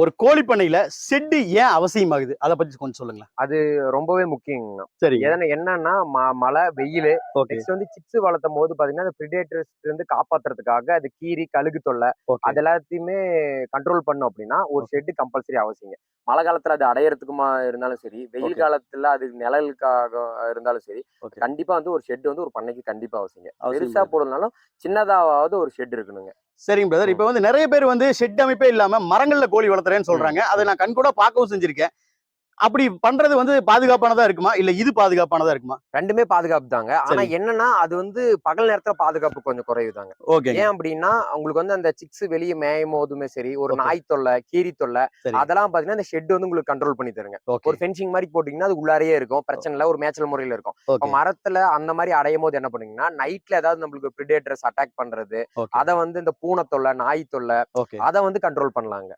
ஒரு கோழி பண்ணையில ஷெட்டு ஏன் அவசியமாகுது? அதை பத்தி கொஞ்சம் சொல்லுங்களேன். அது ரொம்பவே முக்கியங்கண்ணா. சரிங்க. எதனா என்னன்னா மழை வெயில் நெக்ஸ்ட் வந்து சிப்ஸ் வளர்த்தும் போது பாத்தீங்கன்னா அந்த பிரிடேட்டர்ஸ் இருந்து காப்பாத்துறதுக்காக அது கீரி கழுகு தொல்லை அது எல்லாத்தையுமே கண்ட்ரோல் பண்ணும் அப்படின்னா ஒரு ஷெட் கம்பல்சரி அவசியங்க. மழை காலத்துல அது அடையறதுக்குமா இருந்தாலும் சரி வெயில். காலத்துல அது நிழலுக்காக இருந்தாலும் சரி கண்டிப்பா வந்து ஒரு ஷெட் வந்து ஒரு பண்ணைக்கு கண்டிப்பா அவசியங்க. அவசியம் பெருசா போடலனாலும் சின்னதாவது ஒரு ஷெட் இருக்கணுங்க. சரிங்க பிரதர் இப்போ வந்து நிறைய பேர் வந்து ஷெட் அமைப்பே இல்லாம மரங்கள்ல கோழி வளர்த்துறேன்னு சொல்றாங்க. அதை நான் கண்கூட பார்க்கவும் செஞ்சிருக்கேன். அப்படி பண்றது வந்து பாதுகாப்பானதா இருக்குமா? இல்ல இது பாதுகாப்பானதா இருக்குமா? ரெண்டுமே பாதுகாப்பு தாங்க ஆனா. என்னன்னா அது வந்து பகல் நேரத்துல பாதுகாப்பு கொஞ்சம் குறைவுதாங்க. ஓகே ஏன் அப்படின்னா உங்களுக்கு வந்து அந்த சிக்ஸ் வெளியே மேயும் போதுமே சரி ஒரு. நாய் தொல்லை கீரி தொல்லை அதெல்லாம் பாத்தீங்கன்னா இந்த ஷெட் வந்து உங்களுக்கு கண்ட்ரோல் பண்ணி தருங்க. ஒரு ஃபென்சிங் மாதிரி போட்டீங்கன்னா அது உள்ளாரையே இருக்கும். பிரச்சனை இல்ல ஒரு மேய்ச்சல் முறையில இருக்கும். மரத்துல அந்த மாதிரி அடையும் போது என்ன பண்ணுவீங்கன்னா நைட்ல ஏதாவது நம்மளுக்கு பிரிடேட்டர்ஸ் அட்டாக் பண்றது அதை வந்து இந்த பூனை தொல்லை நாய் தொல்லை அதை வந்து கண்ட்ரோல் பண்ணலாங்க.